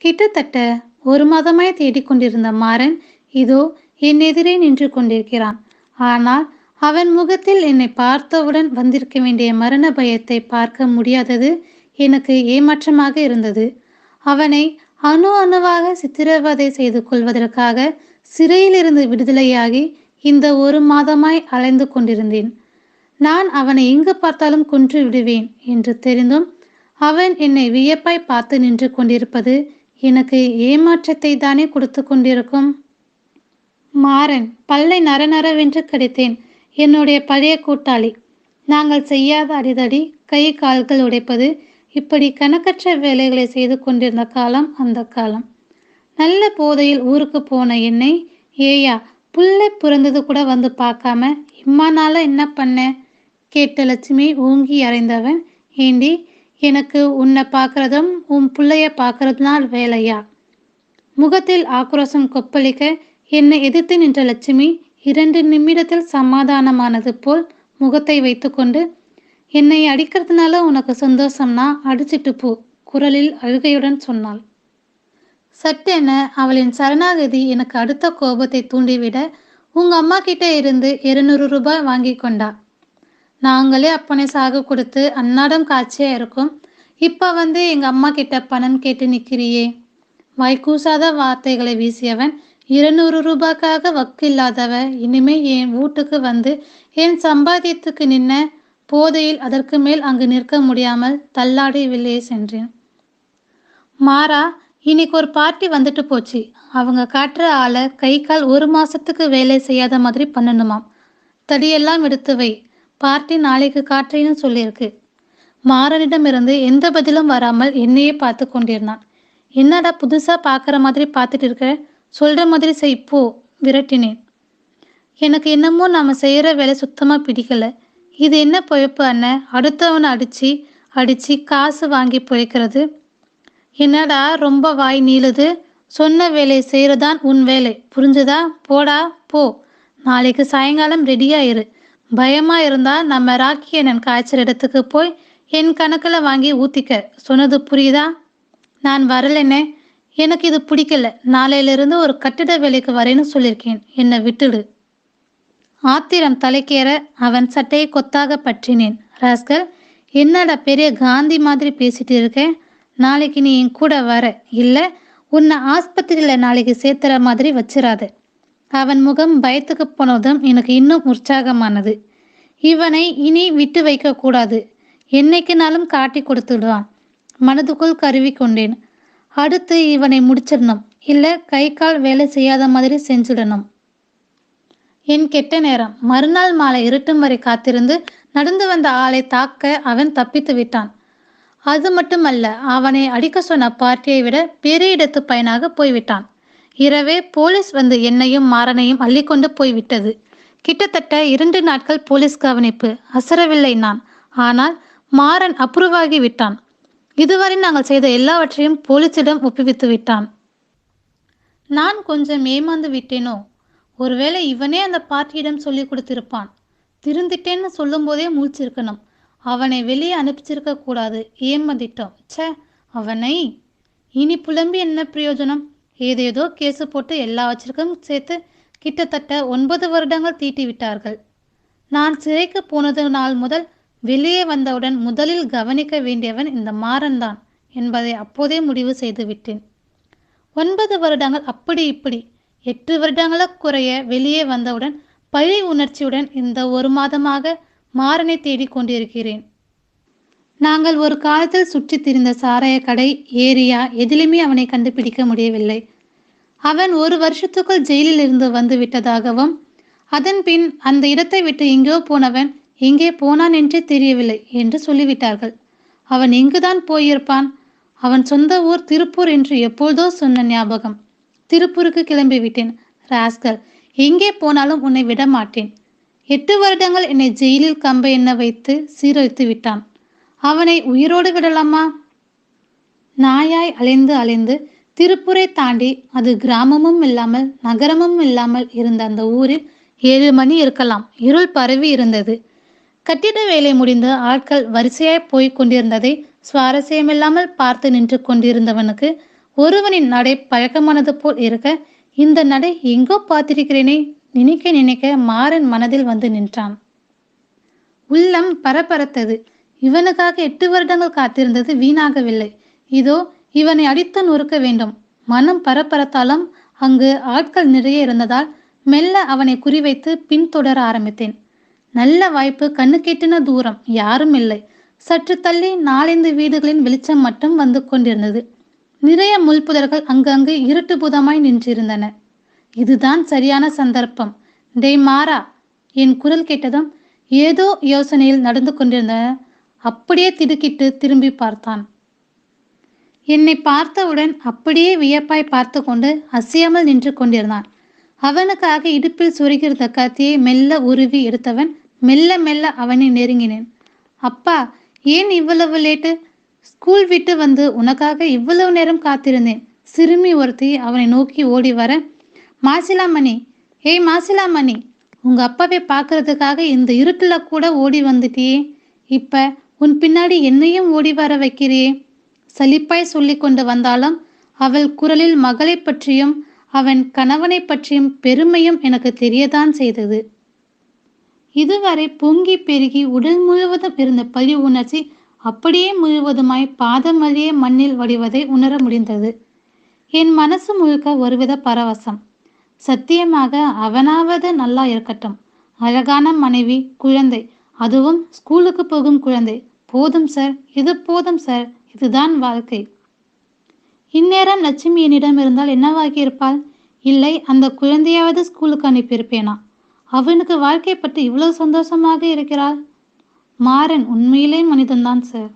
கிட்டத்தட்ட ஒரு மாதமாய் தேடிக்கொண்டிருந்த மாறன் இதோ என் எதிரே நின்று கொண்டிருக்கிறான். ஆனால் அவன் முகத்தில் என்னை பார்த்தவுடன் வந்திருக்க வேண்டிய மரண பயத்தை பார்க்க முடியாதது எனக்கு ஏமாற்றமாக இருந்தது. அவனை அணு அணுவாக சித்திரவதை செய்து கொள்வதற்காக சிறையிலிருந்து விடுதலையாகி இந்த ஒரு மாதமாய் அலைந்து கொண்டிருந்தேன். நான் அவனை எங்கு பார்த்தாலும் கொன்று விடுவேன் என்று தெரிந்தும் அவன் என்னை வியப்பாய் பார்த்து நின்று கொண்டிருப்பது எனக்கு ஏமாற்றத்தை தானே கொடுத்து கொண்டிருக்கும்? மாறன் பல்லை நர நரவென்று கிடைத்தேன். என்னுடைய பழைய கூட்டாளி. நாங்கள் செய்யாத அடிதடி கை கால்கள் உடைப்பது இப்படி கணக்கற்ற வேலைகளை செய்து கொண்டிருந்த காலம் அந்த காலம். நல்ல போதையில் ஊருக்கு போன என்னை ஏயா புள்ளை பிறந்தது கூட வந்து பார்க்காம இம்மா நாளா என்ன பண்ண? கேட்ட லட்சுமி ஓங்கி அறைந்தவன் ஏண்டி எனக்கு உன்னை பார்க்கறதும் உன் பிள்ளைய பார்க்கறதுனால் வேலையா? முகத்தில் ஆக்ரோஷம் கொப்பளிக்க என்னை எதிர்த்து நின்ற லட்சுமி இரண்டு நிமிடத்தில் சமாதானமானது போல் முகத்தை வைத்துக்கொண்டு என்னை அடிக்கிறதுனால உனக்கு சந்தோஷம்னா அடிச்சிட்டு போ குரலில் அழுகையுடன் சொன்னாள். சட்டென அவளின் சரணாகதி எனக்கு அடுத்த கோபத்தை தூண்டிவிட உங்க அம்மா கிட்ட இருந்து இருநூறு ரூபாய் வாங்கி கொண்டா. நாங்களே அப்பனை சாகு கொடுத்து அன்னாடம் காட்சியா இருக்கும். இப்ப வந்து எங்க அம்மா கிட்ட பணம் கேட்டு நிக்கிறியே. வாய்க்கூசாத வார்த்தைகளை வீசியவன் இருநூறு ரூபாய்க்காக வக்கு இல்லாதவ இனிமே என் வீட்டுக்கு வந்து என் சம்பாத்தியத்துக்கு நின்ன போதையில் அதற்கு மேல் அங்கு நிற்க முடியாமல் தள்ளாடி வெளியே சென்றேன். மாறா இன்னைக்கு ஒரு பார்ட்டி வந்துட்டு போச்சு. அவங்க காட்டுற ஆளை கை கால் ஒரு மாசத்துக்கு வேலை செய்யாத மாதிரி பண்ணணுமாம். தடியெல்லாம் எடுத்து வை. பார்ட்டி நாளைக்கு காற்றேன்னு சொல்லியிருக்கு. மாறனிடமிருந்து எந்த பதிலும் வராமல் என்னையே பார்த்து கொண்டிருந்தான். என்னடா புதுசா பார்க்குற மாதிரி பார்த்துட்டு இருக்க? சொல்ற மாதிரி செய் போ விரட்டினேன். எனக்கு என்னமோ நாம செய்யற வேலை சுத்தமா பிடிக்கல. இது என்ன பொழப்பு அண்ணன் அடுத்தவனை அடிச்சு அடிச்சு காசு வாங்கி பிழைக்கிறது? என்னடா ரொம்ப வாய் நீளுது? சொன்ன வேலையை செய்யறதான் உன் வேலை. புரிஞ்சுதா? போடா போ. நாளைக்கு சாயங்காலம் ரெடியாயிரு பயமா இருந்தா நம்ம ராக்கி அண்ணன் காய்ச்சல் இடத்துக்கு போய் என் கணக்குல வாங்கி ஊத்திக்க. சொன்னது புரியுதா? நான் வரலனே எனக்கு இது பிடிக்கல. நாளையிலிருந்து ஒரு கட்டிட வேலைக்கு வரேன்னு சொல்லியிருக்கேன். என்னை விட்டுடு. ஆத்திரம் தலைக்கேற அவன் சட்டையை கொத்தாக பற்றினேன். ராஸ்கல் என்னடா பெரிய காந்தி மாதிரி பேசிட்டு இருக்கேன் நாளைக்கு நீ என் கூட வர. இல்ல உன்னை ஆஸ்பத்திரியில நாளைக்கு சேர்த்துற மாதிரி வச்சிராத. அவன் முகம் பயத்துக்கு போனதும் எனக்கு இன்னும் உற்சாகமானது. இவனை இனி விட்டு வைக்க கூடாது. என்னைக்குனாலும் காட்டி கொடுத்துடுவான். மனதுக்குள் கருவி கொண்டேன். அடுத்து இவனை முடிச்சிடணும். இல்ல கை கால் வேலை செய்யாத மாதிரி செஞ்சிடணும். என் கெட்ட நேரம். மறுநாள் மாலை இருட்டும் வரை காத்திருந்து நடந்து வந்த ஆளை தாக்க அவன் தப்பித்து விட்டான். அது மட்டுமல்ல அவனை அடிக்க சொன்ன பார்ட்டியை விட பெரிய இடத்து பையனாக போய்விட்டான். இரவே போலீஸ் வந்து என்னையும் மாறனையும் அள்ளிக்கொண்டு போய்விட்டது. கிட்டத்தட்ட இரண்டு நாட்கள் போலீஸ் கவனிப்பு. அசரவில்லை நான். ஆனால் மாறன் அப்ரூவாகி விட்டான். இதுவரை நாங்கள் செய்த எல்லாவற்றையும் போலீசிடம் ஒப்புவித்து விட்டான். நான் கொஞ்சம் ஏமாந்து விட்டேனோ? ஒருவேளை இவனே அந்த பார்ட்டியிடம் சொல்லி கொடுத்திருப்பான். திருந்திட்டேன்னு சொல்லும்போதே மூழ்ச்சிருக்கணும். அவனை வெளியே அனுப்பிச்சிருக்க கூடாது. ஏமாந்திட்டோம். ச்சே அவனை? இனி புலம்பி என்ன பிரயோஜனம்? ஏதேதோ கேஸு போட்டு எல்லாவற்றிற்கும் சேர்த்து கிட்டத்தட்ட ஒன்பது வருடங்கள் தீட்டி விட்டார்கள். நான் சிறைக்கு போனது நாள் முதல் வெளியே வந்தவுடன் முதலில் கவனிக்க வேண்டியவன் இந்த மாறன்தான் என்பதை அப்போதே முடிவு செய்து விட்டேன். ஒன்பது வருடங்கள் அப்படி இப்படி எட்டு வருடங்கள குறைய வெளியே வந்தவுடன் பழி உணர்ச்சியுடன் இந்த ஒரு மாதமாக மாறனை தேடிக் கொண்டிருக்கிறேன். நாங்கள் ஒரு காலத்தில் சுற்றித் திரிந்த சாராய கடை ஏரியா எதிலுமே அவனை கண்டுபிடிக்க முடியவில்லை. அவன் ஒரு வருஷத்துக்குள் ஜெயிலில் இருந்து வந்து விட்டதாகவும் அதன் பின் அந்த இடத்தை விட்டு எங்கோ போனவன் எங்கே போனான் என்றே தெரியவில்லை என்று சொல்லிவிட்டார்கள். அவன் எங்குதான் போயிருப்பான்? அவன் சொந்த ஊர் திருப்பூர் என்று எப்பொழுதோ சொன்ன ஞாபகம். திருப்பூருக்கு கிளம்பி விட்டேன் ராஸ்கல் எங்கே போனாலும் உன்னை விட மாட்டேன் எட்டு வருடங்கள் என்னை ஜெயிலில் கம்ப எண்ண வைத்து சீரழித்து விட்டான். அவனை உயிரோடு விடலாமா? நாயாய் அலைந்து அலைந்து திருப்பூரை தாண்டி அது கிராமமும் இல்லாமல் நகரமும் இல்லாமல் இருந்த அந்த ஊரில் ஏழு மணி இருக்கலாம். இருள் பரவி இருந்தது. கட்டிட வேலை முடிந்து ஆட்கள் வரிசையாய் போய் கொண்டிருந்ததை சுவாரஸ்யமில்லாமல் பார்த்து நின்று கொண்டிருந்தவனுக்கு ஒருவனின் நடை பழக்கமானது போல் இருக்க இந்த நடை எங்கோ பார்த்திருக்கிறேனே நினைக்க நினைக்க மாறன் மனதில் வந்து நின்றான். உள்ளம் பரபரத்தது. இவனுக்காக எட்டு வருடங்கள் காத்திருந்தது வீணாகவில்லை. இதோ இவனை அடித்து நொறுக்க வேண்டும். மனம் பரபரத்தாலும் அங்கு ஆட்கள் நிறைய இருந்ததால் மெல்ல அவனை குறிவைத்து பின்தொடர ஆரம்பித்தேன். நல்ல வாய்ப்பு கண்ணு கெட்டின தூரம் யாரும் இல்லை. சற்று தள்ளி நாலைந்து வீடுகளின் வெளிச்சம் மட்டும் வந்து கொண்டிருந்தது. நிறைய முள்புதர்கள் அங்கங்கு இருட்டு புதமாய் நின்றிருந்தன. இதுதான் சரியான சந்தர்ப்பம். டெய் மாறா. என் குரல் கேட்டதும் ஏதோ யோசனையில் நடந்து கொண்டிருந்த அப்படியே திடுக்கிட்டு திரும்பி பார்த்தான். என்னை பார்த்தவுடன் அப்படியே வியப்பாய் பார்த்து கொண்டு அசையாமல் நின்று கொண்டிருந்தான். அவனுக்காக இடுப்பில் சுருகிருந்த கத்தியை மெல்ல உருவி எடுத்தவன் மெல்ல மெல்ல அவனை நெருங்கினேன். அப்பா ஏன் இவ்வளவு லேட்டு? ஸ்கூல் விட்டு வந்து உனக்காக இவ்வளவு நேரம் காத்திருந்தேன். சிறுமி ஒருத்தி அவனை நோக்கி ஓடி வர மாசிலாமணி ஏய் மாசிலாமணி உங்க அப்பாவை பார்க்கறதுக்காக இந்த இருட்டுல கூட ஓடி வந்துட்டியே. இப்ப உன் பின்னாடி என்னையும் ஓடி வர வைக்கிறியே சலிப்பாய் சொல்லி கொண்டு வந்தாலும் அவள் குரலில் மகளை பற்றியும் அவன் கணவனை பற்றியும் பெருமையும் எனக்கு தெரியதான் செய்தது. இதுவரை பொங்கி பெருகி உடல் முழுவதும் இருந்த பழி உணர்ச்சி அப்படியே முழுவதுமாய் பாதம் வழியே மண்ணில் வடிவதை உணர முடிந்தது. என் மனசு முழுக்க ஒருவித பரவசம். சத்தியமாக அவனாவது நல்லா இருக்கட்டும். அழகான மனைவி குழந்தை. அதுவும் ஸ்கூலுக்கு போகும் குழந்தை. போதும் சார் இது போதும் சார் இதுதான் வாழ்க்கை. இந்நேரம் லட்சுமி என்னிடம் இருந்தால் என்னவாகி இருப்பாள் இல்லை அந்த குழந்தையாவது ஸ்கூலுக்கு அனுப்பியிருப்பேனா? அவனுக்கு வாழ்க்கை பற்றி இவ்வளவு சந்தோஷமாக இருக்கிறாள்? மாறன் உண்மையிலே மனிதன்தான் சார்